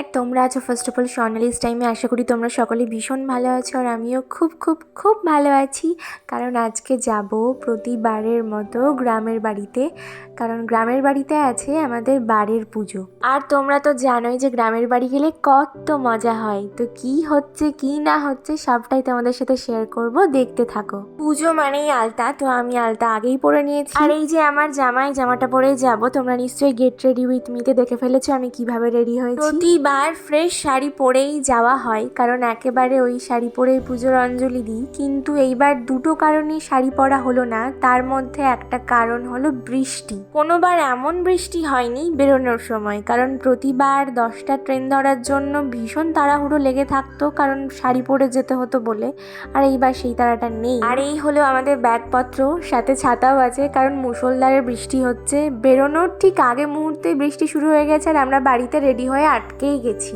আর তোমরা আছো first of all স্বর্ণালিস টাইমে আশা করি তোমরা সকলে ভীষণ ভালো আছো আর আমিও খুব খুব খুব ভালো আছি। কারণ আজকে যাব প্রতিবারের মতো গ্রামের বাড়িতে। কারণ গ্রামের বাড়িতে আছে আমাদের বাড়ির পুজো। আর তোমরা তো জানোই যে গ্রামের বাড়ি গেলে কত মজা হয়। তো কি হচ্ছে, কি না হচ্ছে, সবটাই তোমাদের সাথে শেয়ার করব। দেখতে থাকো। পুজো মানেই আলতা, তো আমি আলতা আগেই পরে নিয়েছি। আর এই যে আমার জামাই, জামাটা পরে যাব। তোমরা নিশ্চয়ই গেট রেডি উইথ মিতে দেখে ফেলেছো আমি কীভাবে রেডি হয়েছি। ফ্রেশ শাড়ি পরেই যাওয়া হয়, কারণ একেবারে ওই শাড়ি পরেই পুজোর অঞ্জলি দিই। কিন্তু এইবার দুটো কারণেই শাড়ি পরা হলো না, তার মধ্যে একটা কারণ হলো বৃষ্টি। কোনোবার এমন বৃষ্টি হয়নি বেরোনোর সময়, কারণ প্রতিবার দশটা ট্রেন ধরার জন্য ভীষণ তাড়াহুড়ো লেগে থাকতো, কারণ শাড়ি পরে যেতে হতো বলে, আর এইবার সেই তাড়াটা নেই। আর এই হলো আমাদের ব্যাগপত্র, সাথে ছাতাও আছে, কারণ মুষলধারে বৃষ্টি হচ্ছে। বেরোনোর ঠিক আগে মুহূর্তে বৃষ্টি শুরু হয়ে গেছে, আর আমরা বাড়িতে রেডি হয়ে আটকেই গেছি।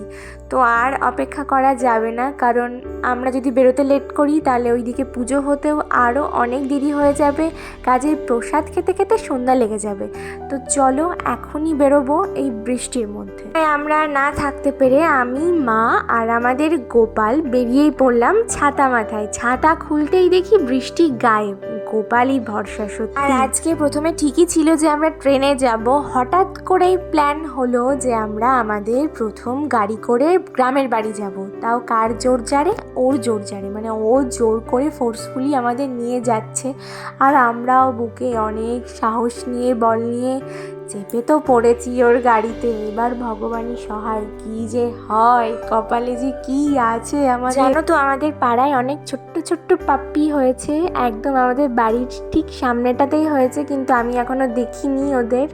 তো আর অপেক্ষা করা যাবে না, কারণ আমরা যদি বেরোতে লেট করি, তাহলে ওইদিকে পুজো হতেও আরও অনেক দেরি হয়ে যাবে, কাজের প্রসাদ খেতে খেতে সন্ধ্যা লেগে যাবে। তো চলো এখনই বেরোবো এই বৃষ্টির মধ্যে। আমরা না থাকতে পেরে আমি, মা আর আমাদের গোপাল বেরিয়েই পড়লাম ছাতা মাথায়। ছাতা খুলতেই দেখি বৃষ্টি গায়েব। গোপালই ভরসা, সত্যি। আর আজকে প্রথমে ঠিকই ছিল যে আমরা ট্রেনে যাব। হঠাৎ করেই প্ল্যান হলো যে আমরা আমাদের প্রথম গাড়ি করে গ্রামের বাড়ি যাব। তাও কার জোর জারে? ওর জোর জারে। মানে ও জোর করে ফোর্সফুলি আমাদের নিয়ে যাচ্ছে। আর আমরাও বুকে অনেক সাহস নিয়ে, বল নিয়ে চেপে তো পড়েছি ওর গাড়িতে। এবার ভগবানই সহায়, কি যে হয়? কপালে যে কি আছে আমার জানো তো, আমাদের পাড়ায় অনেক ছোট্ট ছোট্ট পাপ্পি হয়েছে। একদম আমাদের বাড়ির ঠিক সামনেটাতেই হয়েছে, কিন্তু আমি এখনও দেখিনি ওদের।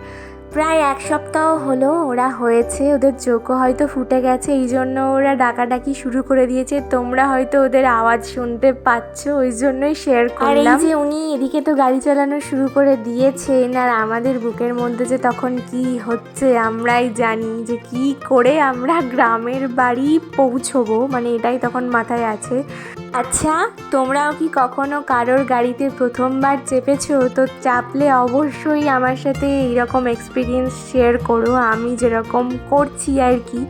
প্রায় এক সপ্তাহ হলো ওরা হয়েছে ওদের চোখও হয়তো ফুটে গেছে এই জন্য ওরা ডাকাডাকি শুরু করে দিয়েছে। তোমরা হয়তো ওদের আওয়াজ শুনতে পাচ্ছ ওই জন্যই শেয়ার করলাম আর এই যে উনি এদিকে তো গাড়ি চালানো শুরু করে দিয়েছেন আর আমাদের বুকের মধ্যে যে তখন কি হচ্ছে আমরাই জানি যে কি করে আমরা গ্রামের বাড়ি পৌঁছবো মানে এটাই তখন মাথায় আছে। আচ্ছা তোমরাও কি কখনো কারোর গাড়িতে প্রথমবার চেপেছো? তো চাপলে অবশ্যই আমার সাথে এইরকম এক্সপিরিয়েন্স শেয়ার করো আমি যেরকম করছি আর কি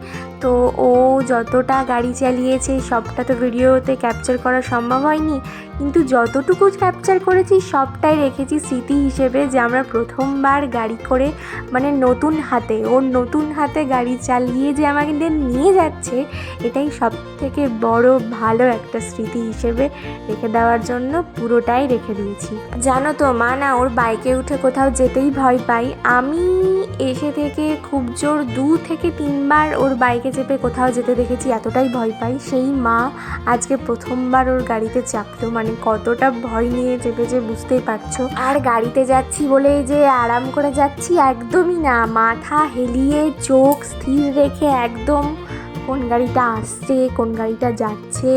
তো ও যতটা গাড়ি চালিয়েছে, সবটা তো ভিডিওতে ক্যাপচার করা সম্ভব হয়নি। কিন্তু যতটুকু ক্যাপচার করেছি, সবটাই রেখেছি স্মৃতি হিসেবে যে আমরা প্রথমবার গাড়ি করে মানে নতুন হাতে, ওর নতুন হাতে গাড়ি চালিয়ে যে আমাদের নিয়ে যাচ্ছে, এটাই সব থেকে বড় ভালো একটা স্মৃতি হিসেবে রেখে দেওয়ার জন্য পুরোটাই রেখে দিয়েছি। জানো তো মা, না ওর বাইকে উঠে কোথাও যেতেই ভয় পাই। আমি এসে থেকে খুব জোর দু থেকে তিনবার ওর বাইকে চেপে কোথাও যেতে দেখেছি, এতটাই ভয় পাই। সেই মা আজকে প্রথমবার ওর গাড়িতে চাপলো। মানে কতটা ভয় নিয়ে চেপে যে বুঝতেই পারছ। আর গাড়িতে যাচ্ছি বলে যে আরাম করে যাচ্ছি একদমই না। মাথা হেলিয়ে চোখ স্থির রেখে একদম কোন গাড়িটা আসছে, কোন গাড়িটা যাচ্ছে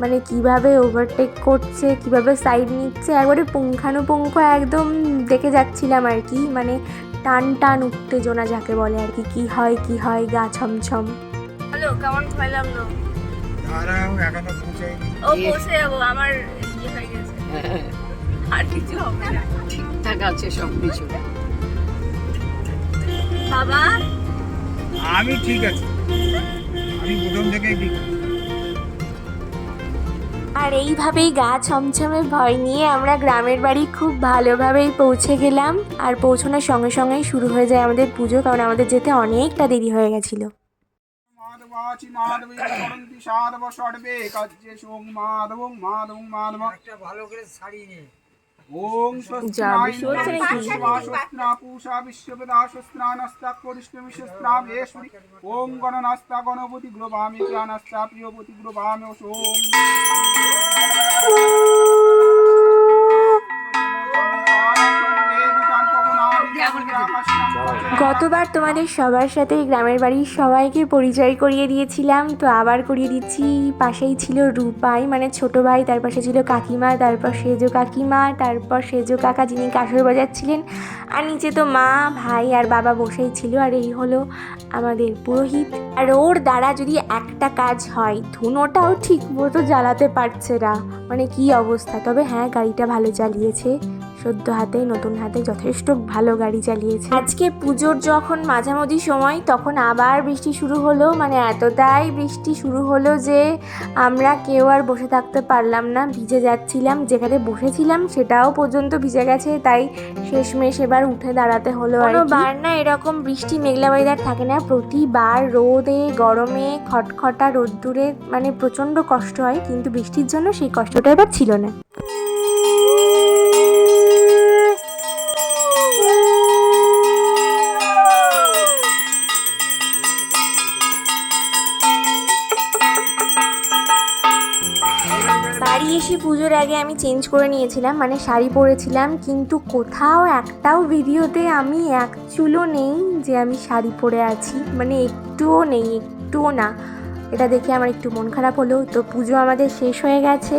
মানে কীভাবে ওভারটেক করছে, কীভাবে সাইড নিচ্ছে, একবারে পুঙ্খানুপুঙ্খ একদম দেখে যাচ্ছিলাম আর কি। মানে টান টান উত্তেজনা যাকে বলে আর কি কি হয় কি হয়, গা ছমছম। হ্যালো কেমন খাইলাম না দাঁড়াও এখনও ও পৌঁছে যাব। আমার ইয়ে হয়ে গেছে। আর কিছু হবে না। ঠিকঠাক আছে সব কিছু বাবা? আমি ঠিক আছি। আমি প্রথম থেকেই ঠিক আর এইভাবেই গা ছমছমে ভয় নিয়ে আমরা গ্রামের বাড়ি খুব ভালোভাবেই পৌঁছে গেলাম। আর পৌঁছানোর সঙ্গে সঙ্গেই শুরু হয়ে যায় আমাদের পুজো কারণ আমাদের যেতে অনেকটা দেরি হয়ে গেছিল। মাধবাচি মাধবী করন্তি সাধব সর্বে কাজ্যে সোং মাধবং মাধবং মাধব একটা ভালো করে ছাড়িয়ে নে। ওং যা, বৃষ্টি হচ্ছে নাকি? স্বস্তিনা পূষা বিশ্বপদা স্বস্তিনাস্তা করিষ্ণমি স্বস্তিনাভেশ্বরী ওং গণনাস্তা গণপতি গ্রভামি প্রাণাস্তা প্রিয়পতি গ্রভামি ওং গতবার তোমাদের সবার সাথে গ্রামের বাড়ির সবাইকে পরিচয় করিয়ে দিয়েছিলাম, তো আবার করিয়ে দিচ্ছি। পাশেই ছিল রূপাই মানে ছোট ভাই, তার পাশে ছিল কাকিমা তারপর সেজো কাকিমা তারপর সেজো কাকা যিনি কাসর বাজাচ্ছিলেন, আর নিচে তো মা, ভাই আর বাবা বসেই ছিল, আর এই হলো আমাদের পুরোহিত। আর ওর দ্বারা যদি একটা কাজ হয়, ধুনোটাও ঠিক মতো জ্বালাতে পারছে না। মানে কি অবস্থা? তবে হ্যাঁ গাড়িটা ভালো চালিয়েছে। সদ্য হাতে, নতুন হাতে যথেষ্ট ভালো গাড়ি চালিয়েছে। আজকে পুজোর যখন মাঝামাঝি সময়, তখন আবার বৃষ্টি শুরু হলো। মানে এতটাই বৃষ্টি শুরু হলো যে আমরা কেউ আর বসে থাকতে পারলাম না। ভিজে যাচ্ছিলাম, যেখানে বসেছিলাম সেটাও পর্যন্ত ভিজে গেছে। তাই শেষমেশ এবার উঠে দাঁড়াতে হলো আর বার না এরকম বৃষ্টি, মেঘলা ওয়েদার থাকে না। প্রতিবার রোদে, গরমে, খটখটা রোদ্দুরে মানে প্রচণ্ড কষ্ট হয়। কিন্তু বৃষ্টির জন্য সেই কষ্টটা এবার ছিল না। বাড়ি এসে পুজোর আগে আমি চেঞ্জ করে নিয়েছিলাম মানে শাড়ি পরেছিলাম, কিন্তু কোথাও একটাও ভিডিওতে আমি এক চুলো নেই যে আমি শাড়ি পরে আছি মানে একটুও নেই, একটুও না। এটা দেখে আমার একটু মন খারাপ হলো। তো পুজো আমাদের শেষ হয়ে গেছে।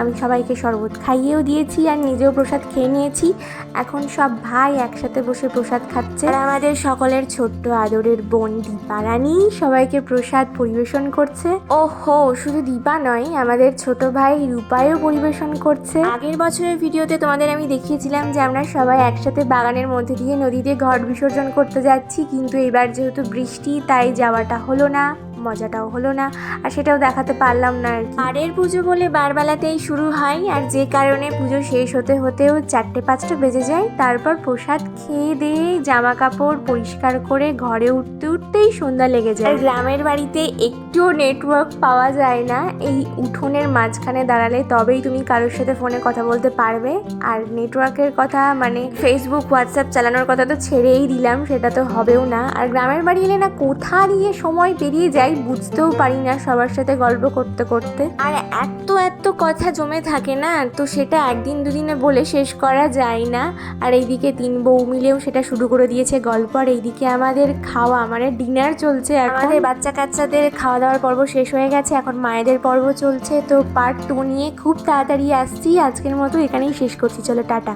আমি সবাইকে শরবত খাইয়েও দিয়েছি আর নিজেও প্রসাদ খেয়ে নিয়েছি। এখন সব ভাই একসাথে বসে প্রসাদ খাচ্ছে। আর আমাদের সকলের ছোট্ট আদরের বোন দীপা রানী সবাইকে প্রসাদ পরিবেশন করছে। ও হো শুধু দীপা নয়, আমাদের ছোট ভাই রূপায়ও পরিবেশন করছে। আগের বছরের ভিডিওতে তোমাদের আমি দেখিয়েছিলাম যে আমরা সবাই একসাথে বাগানের মধ্যে দিয়ে নদীতে ঘট বিসর্জন করতে যাচ্ছি। কিন্তু এবার যেহেতু বৃষ্টি, তাই যাওয়াটা হলো না। মজাটাও হলো না আর সেটাও দেখাতে পারলাম না আর। পাড়ের পুজো বলে বারবেলাতেই শুরু হয় আর যে কারণে পুজো শেষ হতে হতেও চারটে পাঁচটা বেজে যায় তারপর প্রসাদ খেয়ে দিয়ে জামা কাপড় পরিষ্কার করে ঘরে উঠতে উঠতেই সন্ধ্যা লেগে যায় গ্রামের বাড়িতে একটুও নেটওয়ার্ক পাওয়া যায় না। এই উঠোনের মাঝখানে দাঁড়ালে তবেই তুমি কারোর সাথে ফোনে কথা বলতে পারবে। আর নেটওয়ার্কের কথা মানে ফেসবুক হোয়াটসঅ্যাপ চালানোর কথা তো ছেড়েই দিলাম, সেটা তো হবেও না। আর গ্রামের বাড়ি এলে না কোথা দিয়ে সময় পেরিয়ে যায় বুঝতেও পারি না সবার সাথে গল্প করতে করতে। আর এত এত কথা জমে থাকে না, তো সেটা একদিন দুদিনে বলে শেষ করা যায় না। আর এইদিকে তিন বউ মিলেও সেটা শুরু করে দিয়েছে গল্প। আর এইদিকে আমাদের খাওয়া মানে ডিনার চলছে আমাদের বাচ্চা কাচ্চাদের খাওয়া দাওয়ার পর্ব শেষ হয়ে গেছে, এখন মায়েদের পর্ব চলছে। তো পার্ট টু নিয়ে খুব তাড়াতাড়ি আসছি। আজকের মতো এখানেই শেষ করছি। চলো, টাটা।